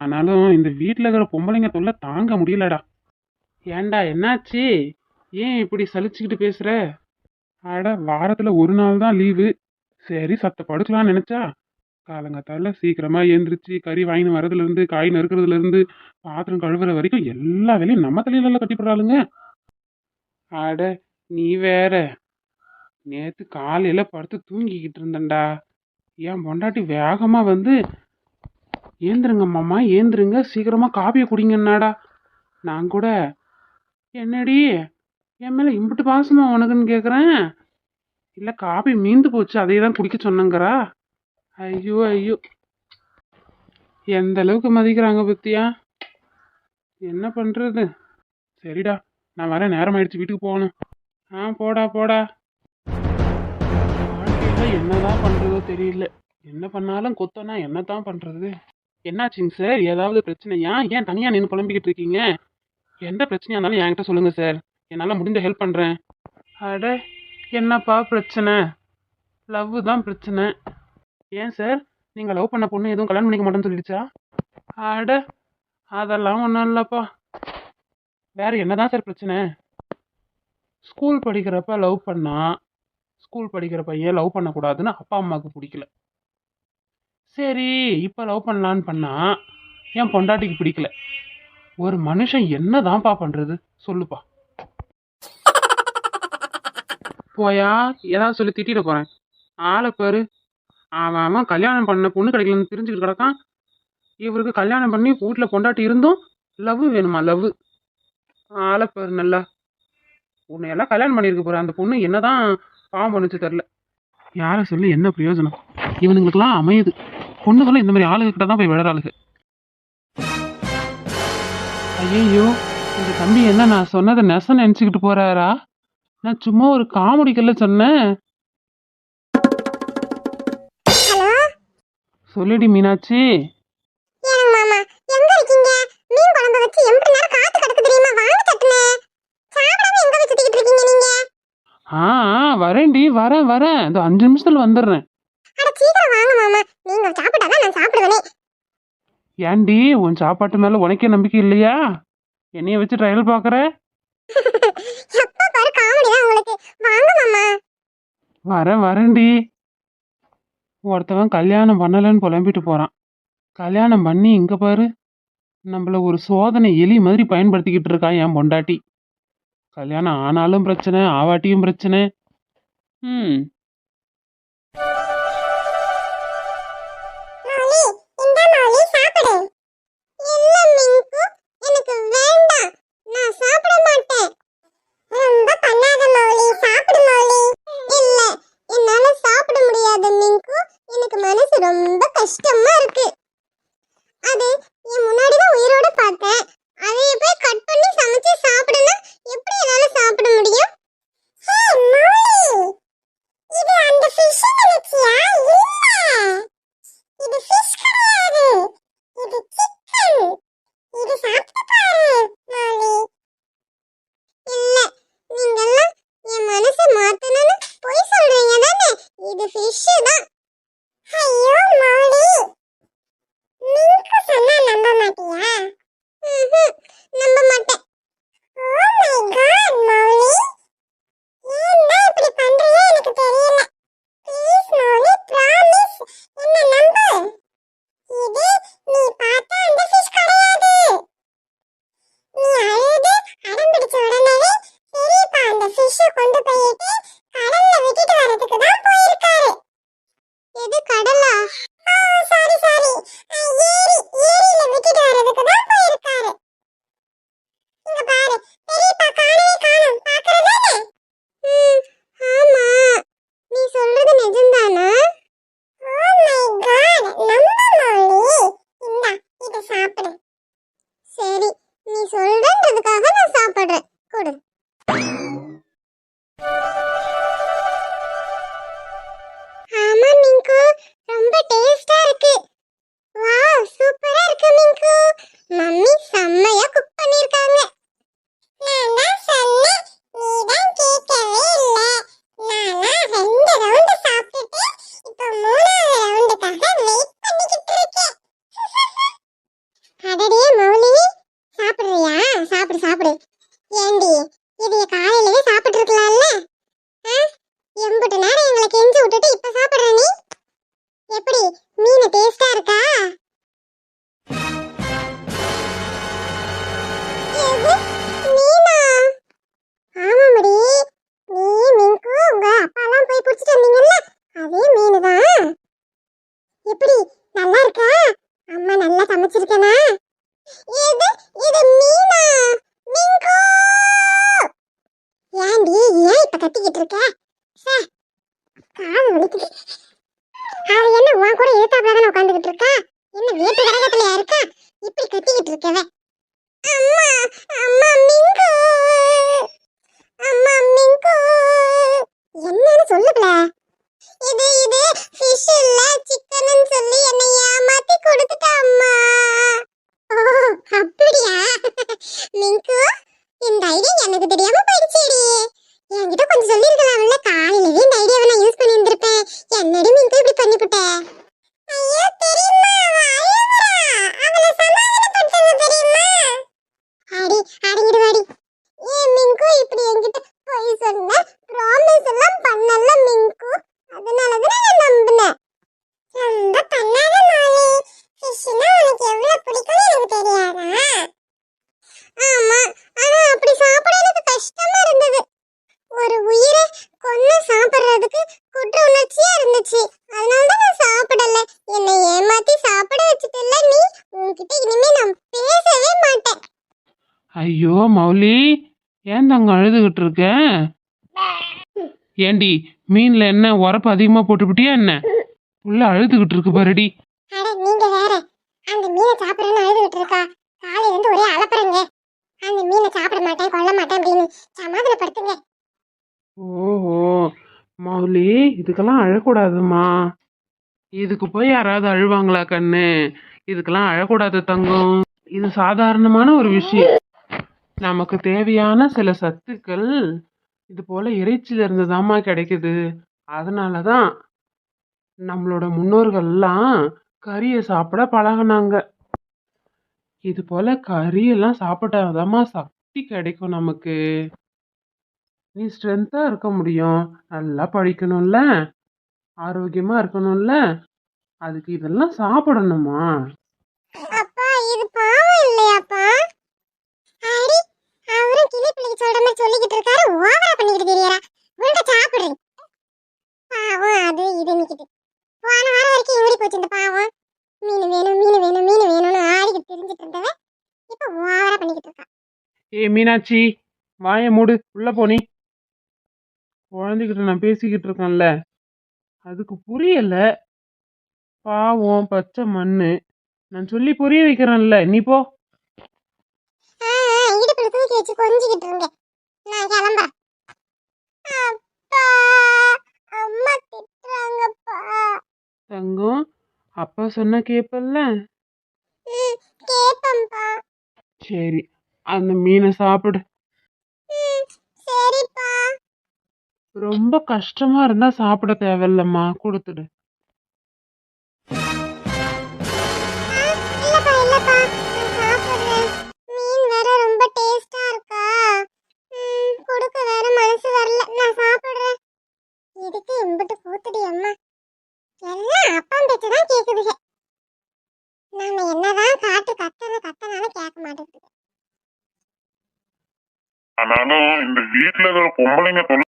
ஆனாலும் இந்த வீட்டில் இருக்கிற பொம்பளைங்க தொல்லை தாங்க முடியலடா. ஏன்டா என்னாச்சு? ஏன் இப்படி சலிச்சுக்கிட்டு பேசுற? அட வாரத்தில் ஒரு நாள் தான் லீவு. சரி சத்த படுக்கலாம்னு நினச்சா? காலங்காத்தால சீக்கிரமா எழுந்திரிச்சு கறி வாங்கின்னு வர்றதுலேருந்து காய் நறுக்கிறதுலேருந்து பாத்திரம் கழுவுற வரைக்கும் எல்லா வேலையும் நம்ம தலையில கட்டிப்படுறாளுங்க அட நீ வேற. நேற்று காலையில் படுத்து தூங்கிக்கிட்டு இருந்தேன்டா. என் பொண்டாட்டி வேகமாக வந்து ஏந்திருங்க மாமா ஏந்திருங்க. சீக்கிரமாக காப்பியை குடிங்கன்னாடா நான் கூட என்னடி என் மேலே இம்புட்டு பாசமா உனக்குன்னு கேட்குறேன் இல்லை காபி மீந்து போச்சு அதையே தான் குடிக்க சொன்னங்கிறா. ஐயோ ஐயோ. எந்த அளவுக்கு மதிக்கிறாங்க பத்தியா? என்ன பண்ணுறது சரிடா நான் வரேன் நேரம் ஆயிடுச்சு வீட்டுக்கு போகணும். ஆ போடா போடா. வாழ்க்கையில என்னதான் பண்ணுறதோ தெரியல. என்ன பண்ணாலும் கொத்தனா என்னதான் பண்ணுறது என்னாச்சுங்க சார்? ஏதாவது பிரச்சனையா? ஏன் தனியாக நின்று புலம்பிக்கிட்டு இருக்கீங்க? எந்த பிரச்சனையாக இருந்தாலும் என்கிட்ட சொல்லுங்கள் சார். என்னால் முடிஞ்ச ஹெல்ப் பண்ணுறேன் அட என்னப்பா பிரச்சனை? லவ் தான் பிரச்சனை. ஏன் சார்? நீங்கள் லவ் பண்ண பொண்ணு எதுவும் கல்யாணம் பண்ணிக்க மாட்டேன்னு சொல்லிடுச்சா? அட அதெல்லாம் ஒன்றும் இல்லைப்பா. வேற என்னதான் சார் பிரச்சனை? ஸ்கூல் படிக்கிறப்ப லவ் பண்ணால் ஸ்கூல் படிக்கிற பையன் லவ் பண்ணக்கூடாதுன்னு அப்பா அம்மாவுக்கு பிடிக்கல. சரி இப்போ லவ் பண்ணலான்னு பண்ணா என் பொண்டாட்டிக்கு பிடிக்கல. ஒரு மனுஷன் என்னதான்ப்பா பண்ணுறது சொல்லுப்பா. போயா ஏதாவது சொல்லி திட்டிட போகிறேன் ஆளை பாரு. அவன் அவன் கல்யாணம் பண்ண பொண்ணு கிடைக்கலன்னு தெரிஞ்சுக்கிட்டு கிடக்கான். இவருக்கு கல்யாணம் பண்ணி வீட்டில் பொண்டாட்டி இருந்தும் லவ் வேணுமா லவ் ஆளை பாரு நல்லா. உன்னை எல்லாம் கல்யாணம் பண்ணியிருக்க போற அந்த பொண்ணு என்னதான் பாவம் பண்ணுச்சு தெரில யாரை சொல்லி என்ன பிரயோஜனம்? இவனுங்களுக்கெல்லாம் அமையுது. பொண்ணுகளும் இந்த மாதிரி ஆளுங்க கிட்ட தான் போய் விழறாளுங்க. ஐயோ இந்த தம்பி என்ன நான் சொன்னதை நெசம் நினச்சிக்கிட்டு போறாரா? நான் சும்மா ஒரு காமெடிக்கல்ல சொன்னேன். ஹலோ? சொல்லுடி மீனாட்சி. ஆ, வரேன்டி வரேன் வரேன். இந்த அஞ்சு நிமிஷத்துல வந்துடுறேன் அட சீக்கிரம் வாங்க மாமா நீங்க சாப்பிட்டாதான் நான் சாப்பிடுவேனே. ஏன்டி உன் சாப்பாட்டு மேல உனக்கே நம்பிக்கை இல்லையா? என்னைய வச்சு ட்ரையல் பார்க்குற? எப்ப பாரு காமெடி தான் உங்களுக்கு. வாங்க மாமா. வரேன் வரேன்டி. ஒருத்தவன் கல்யாணம் பண்ணலைன்னு புலம்பிட்டு போறான். கல்யாணம் பண்ணி இங்க பாரு. நம்மள ஒரு சோதனை எலி மாதிரி பயன்படுத்திக்கிட்டு இருக்கான் என் பொண்டாட்டி. கல்யாணம் ஆனாலும் பிரச்சனை ஆவாட்டியும் பிரச்சனை. ம் ரொம்ப கஷ்டமா இருக்கு. அது என் முன்னாடி தான் உயிரோட பார்த்தேன். அதை போய் கட் பண்ணி சமைச்சு சாப்பிடுனா எப்படி என்னால சாப்பிட முடியும்? ஹே இது அந்த ஃபிஷ் நினைச்சியா? good, இப்படி கத்திக்கிட்டு இருக்கவ அம்மா அம்மா மிங்கு அம்மா மிங்கு என்னன்னு சொல்லுப்ல இது இது ஃபிஷ் இல்ல சிக்கன்னு சொல்லி என்னை ஏமாத்தி கொடுத்துட்டா அம்மா ஓ அப்படியா மிங்கு இந்த ஐடியா எனக்கு தெரியாம போயிடுச்சேடி என்கிட்ட கொஞ்சம் சொல்லிருக்கலாம்ல காலையிலவே இந்த ஐடியாவை நான் யூஸ் பண்ணி இருந்திருப்பேன் என்னடி மிங்கு இப்படி பண்ணிவிட்ட ஐயோ தெரியுமா அவ அழுகுறா அவளை சமாதானப்படுத்துங்க தெரியுமா அடி அடங்கிடு வாடி ஏன் மிங்கு இப்படி என்கிட்ட போய் சொன்ன ப்ராமிஸ் எல்லாம் பண்ணல மிங்கு அதனால தான் நான் நம்பினேன் ரொம்ப பண்ணாத மாலி ஃபிஷ்னா உனக்கு எவ்வளவு பிடிக்கும்னு எனக்கு தெரியாதா ஆமா ஆனா அப்படி சாப்பிட எனக்கு கஷ்டமா இருந்தது ஒரு உயிரை கொன்னு சாப்பிடுறதுக்கு குற்ற உணர்ச்சியா இருந்துச்சு அதனால தான் நான் சாப்பிடல என்னை ஏமாத்தி சாப்பிட வச்சுட்டல நீ உன்கிட்ட இனிமே நான் பேசவே மாட்டேன் ஐயோ மௌலி ஏன் தங்க அழுதுகிட்டு இருக்க? ஏண்டி மீன்ல என்ன உரப்பு அதிகமா போட்டுவிட்டியா என்ன? உள்ள அழுதுகிட்டு இருக்கு பாருடி. அட நீங்க வேற. அந்த மீனை சாப்பிடணும்னு அழுதுகிட்டு இருக்கா. காலையில இருந்து ஒரே அலப்பறங்க. அந்த மீனை சாப்பிட மாட்டேன் கொல்ல மாட்டேன் அப்படின்னு சமாதானப்படுத்துங்க. ஓஹோ மௌலி இதுக்கெல்லாம் அழக்கூடாதுமா இதுக்கு போய் யாராவது அழுவாங்களா கண்ணு? இதுக்கெல்லாம் அழக்கூடாது தங்கம். இது சாதாரணமான ஒரு விஷயம். நமக்கு தேவையான சில சத்துக்கள் இது போல இறைச்சியில இருந்து தாம்மா கிடைக்குது. அதனால தான் நம்மளோட முன்னோர்கள்லாம் கறியை சாப்பிட பழகுனாங்க. இது போல கறியெல்லாம் சாப்பிட்டாதாம்மா சக்தி கிடைக்கும் நமக்கு. நீ ஸ்ட்ரென்த்தா இருக்க முடியும். நல்லா படிக்கணும்ல. ஆரோக்கியமா இருக்கணும்ல. அதுக்கு இதெல்லாம் சாப்பிடணுமா அப்பா இது பாவம் இல்லையாப்பா அடி அவரும் கிளி பிள்ளைக்கு சொல்லிக்கிட்டு இருக்காரு ஓவரா பண்ணிக்கிட்டு தெரியறா. உண்ட சாப்பிடுறேன். பாவம் அது இது நிக்குது. போன வாரம் வரைக்கும் எங்கடி போச்சு இந்த பாவம். மீன் வேணும் மீன் வேணும் மீன் வேணும்னு ஆடிக்கிட்டு தெரிஞ்சிட்டு இருந்தவ இப்ப ஓவரா பண்ணிக்கிட்டு இருக்கா ஏய் மீனாட்சி வாயை மூடு உள்ள போனி குழந்தைகிட்ட நான் பேசிக்கிட்டு இருக்கேன்ல. அதுக்கு புரியல. பாவம் பச்சை மண்ணு. நான் சொல்லி புரிய வைக்கிறேன்ல. நீ போ. இடுப்புல தூக்கி வச்சு கொஞ்சிக்கிட்டு இருங்க. நான் கிளம்புறேன். அம்மா திட்டுறாங்கப்பா. தங்கம் அப்பா சொன்ன கேப்பல்ல? ம், கேப்பேன்ப்பா சரி அந்த மீனை சாப்பிடு. சரிப்பா. ரொம்ப கஷ்டமா இருந்தா சாப்பிட தேவையில்லம்மா கொடுத்துடு. மாட்டேங்குது ஆனாலும்